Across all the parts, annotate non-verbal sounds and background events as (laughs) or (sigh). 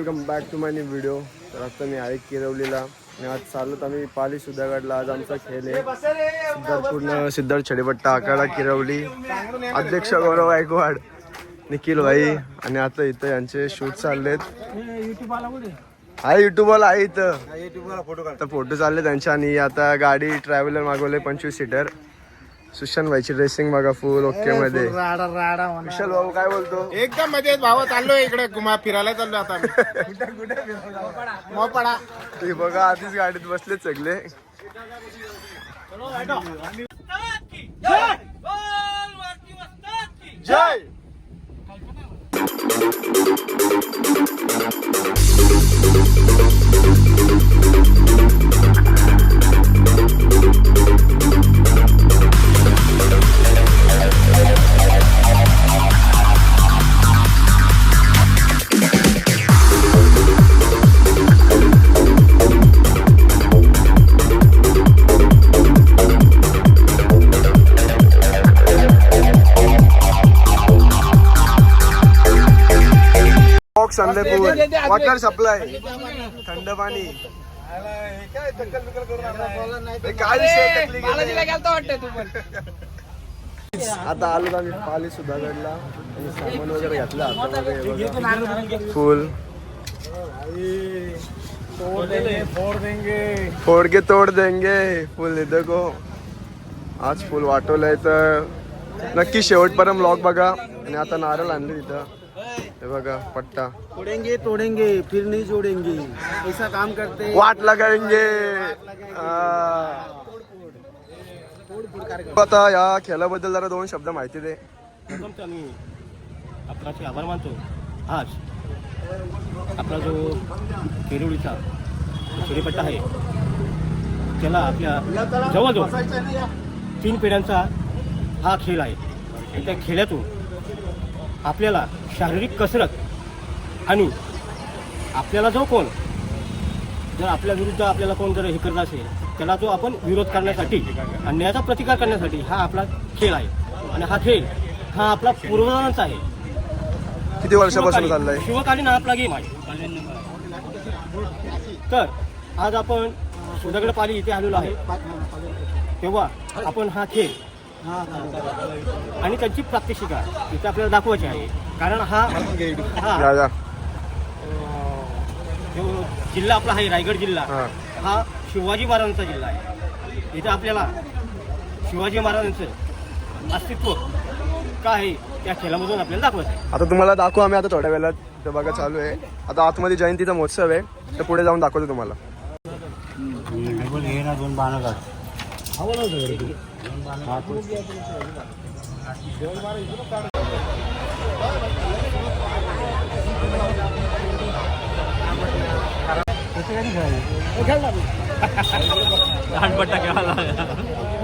Welcome back to my new video तर आता मी आहे किरवलीला आणि आज चालत आम्ही पाली सुधागडला आज आमचा खेळ आहे. सिद्धार्थ पूर्ण सिद्धार्थ छडेपट्टा आकाडा किरवली. अध्यक्ष गौरव गायकवाड निखिल भाई आणि आता इथं यांचे शूट चाललेत. आहे युट्यूबला आहे इथं. तर फोटो चालले त्यांच्या आणि आता गाडी ट्रॅव्हलर मागवले पंचवीस सीटर सुशांत भाईची रेसिंग बघा फुल ओके मध्ये. राडा राडा विशाल भाऊ काय बोलतो? एकदम मजेत भावा चाललोय इकडे घुमा फिरायला चाललो आता मोपाडा. ते बघा आधीच गाडीत बसले सगळे. जय! बॉक्स आणले पूल वॉटर सप्लाय. थंड पाणी. काय? आता आलो आम्ही पाली सुधागडला. आणि सामान वगैरे घातलं. फुल. फोड़ के तोड़ देंगे. फुल हे देखो. आज फुल वाटवलंय तर. नक्की शेवटपर्यंत ब्लॉग बघा. आणि आता नारळ आणले तिथं. हे बघा पट्टा. तोड़ेंगे तोड़ेंगे फिर नहीं जोड़ेंगे। ऐसा काम करते हैं वाट लगाएंगे. आता या खेळाबद्दल जरा दोन शब्द माहिती दे. प्रथमतः मी आपणाचे आभार मानतो. आज आपला जो केरुळीचा खेळीपट्टा आहे त्याला आपल्या जवळजवळ तीन पिढ्यांचा हा खेळ आहे. आणि त्या खेळातून आपल्याला शारीरिक कसरत आणि आपल्याला जो कोण जर आपल्या विरुद्ध आपल्याला कोण जर हे करत असेल त्याला जो आपण विरोध करण्यासाठी अन्यायाचा प्रतिकार करण्यासाठी हा आपला खेळ आहे. आणि हा खेळ हा आपला पूर्वजांचा आहे. किती वर्षापासून चाललाय? शिवकालीन हा आपला गेम आहे. तर आज आपण सुधागड पाली इथे आलेलो आहे. तेव्हा आपण हा खेळ आणि त्यांची प्रात्यक्षिका इथे आपल्याला दाखवायची आहे. कारण हा हा या जो जिल्हा आपला आहे रायगड जिल्हा हा. हा शिवाजी महाराजांचा जिल्हा आहे. इथे आपल्याला शिवाजी महाराजांचं अस्तित्व काय आहे त्या खेळामधून आपल्याला दाखवायचं आहे. आता तुम्हाला दाखवू आम्ही आता थोड्या वेळात. बघा चालू आहे. आता आतमध्ये जयंतीचा महोत्सव आहे. तर पुढे जाऊन दाखवतो तुम्हाला. घाणपट्टा (laughs) घ्यावा लागला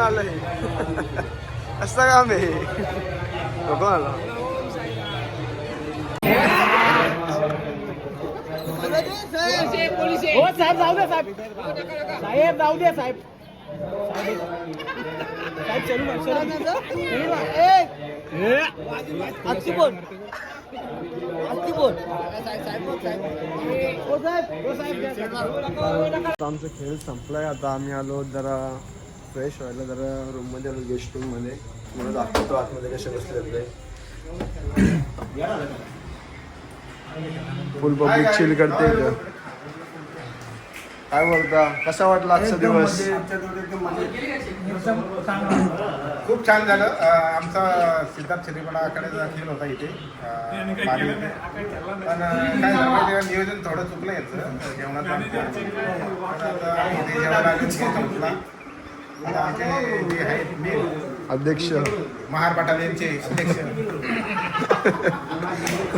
आलंय असं काम आहे बघू आला. हो साहेब जाऊ दे साहेब. साहेब जाऊ दे साहेब. साहेब चलू ना, ना. बोल. आमचा खेळ संपलाय. आता आम्ही आलो जरा फ्रेश व्हायला जरा रूममध्ये आलो गेस्ट रूममध्ये म्हणून दाखवतो आतमध्ये कसे बसले फुल पब्लिक चिल करते. काय बोलता? कसा वाटला आजचा दिवस? खूप छान झालं. आमचा सिद्धार्थ शेरीपणाकडेचा खेळ होता इथे. पण काय झालं नियोजन थोडं चुकलं याचं. जेवणात आमचं. आता आमचे जे आहेत अध्यक्ष महार बटालियनचे अध्यक्ष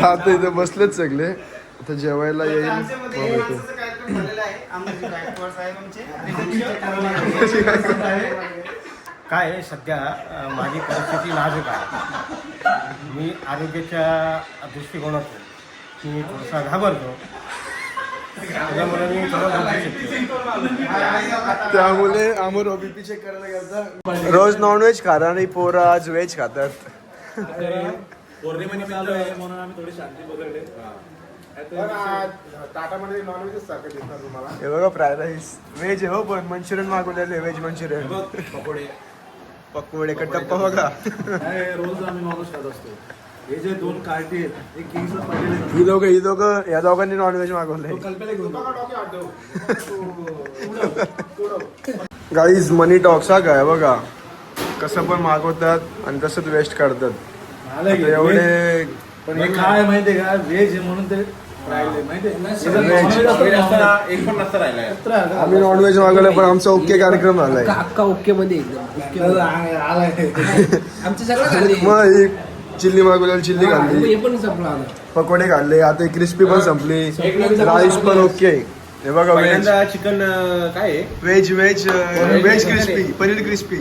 आता इथे बसलेच सगळे. आता जेवायला येईल. काय आहे, सध्या माझी परिस्थिती नाजूक आहे. मी आरोग्याच्या दृष्टिकोनातून मी थोडासा घाबरतो. त्यामुळे आम्ही ओबीपी चेक करायला गेलता. रोज नॉनव्हेज खाता आणि पोरं आज व्हेज खातात. ताटामध्ये नॉनव्हेजच सारखं तुम्हाला. हे बघा फ्राय राईस व्हेज आहे हो पण मंचुरियन मागवलेले व्हेज मंचुरियन. पकोडे. पकोडे कट्टप्पा बघा. रोज आम्ही नॉनव्हेज खात असतो. हे जे दोन कार्टी आहेत एक किंग्सला पाहिजे ही दोघं ही दोघं या दोघांनी नॉनव्हेज मागवलंय. घेऊन गाईज मनी टॉक्स हा काय बघा. कसं पण मागवतात आणि तसंच वेस्ट करतात आता एवढे पण हे काय माहितीये का? व्हेज आहे म्हणून ते राहिले. माहितीये? एक पण नसतं राहिलाय. आम्ही नॉनव्हेज मागवलं पण आमचा ओके कार्यक्रम झालाय अक्का ओके मध्ये एकदम. आलाय आमचे सगळं मग ही चिल्ली मागवलेली चिल्ली खाल्ली पण संपलं आता. पकोडे खाल्ले आता क्रिस्पी पण संपली. राईस पण ओके हे बघा व्हेज चिकन काय आहे? Veg veg veg crispy paneer crispy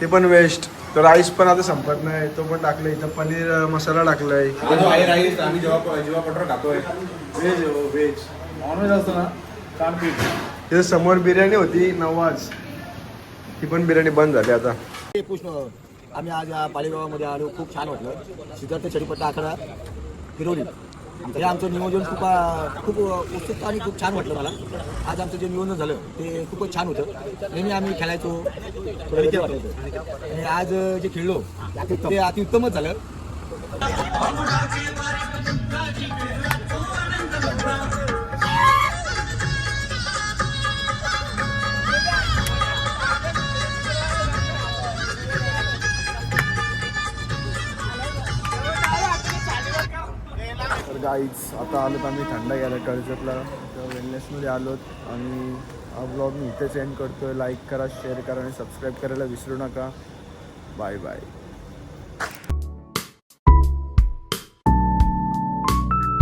ते पण वेस्ट तो राईस पण आता संपत नाही. तो पण टाकलाय. इथं पनीर मसाला टाकलाय. राईस आम्ही जेव्हा जेव्हा पटर खातोय. व्हेज व्हेज नॉनव्हेज असतं ना? कानपीठ तिथं समोर बिर्याणी होती नवाज. ती पण बिर्याणी बंद झाली आता. आम्ही आज या पाळीगावामध्ये आलो. खूप छान वाटलं. सिद्धार्थ चडीपट्टा आखाडा फिरवली हे आमचं नियोजन खूप खूप उत्सुकता आणि खूप छान वाटलं मला. आज आमचं जे नियोजन झालं ते खूपच छान होतं. नेहमी आम्ही खेळायचो. थोडं वाटायचो. आणि आज जे खेळलो ते अतिउत्तमच झालं. तर आता आता आलोत आम्ही थंड घ्यायला कर्जतला वेलनेसमध्ये आलोत आणि हा ब्लॉग मी इथेच एंड करतो लाईक करा शेअर करा आणि सबस्क्राईब करायला विसरू नका. Bye bye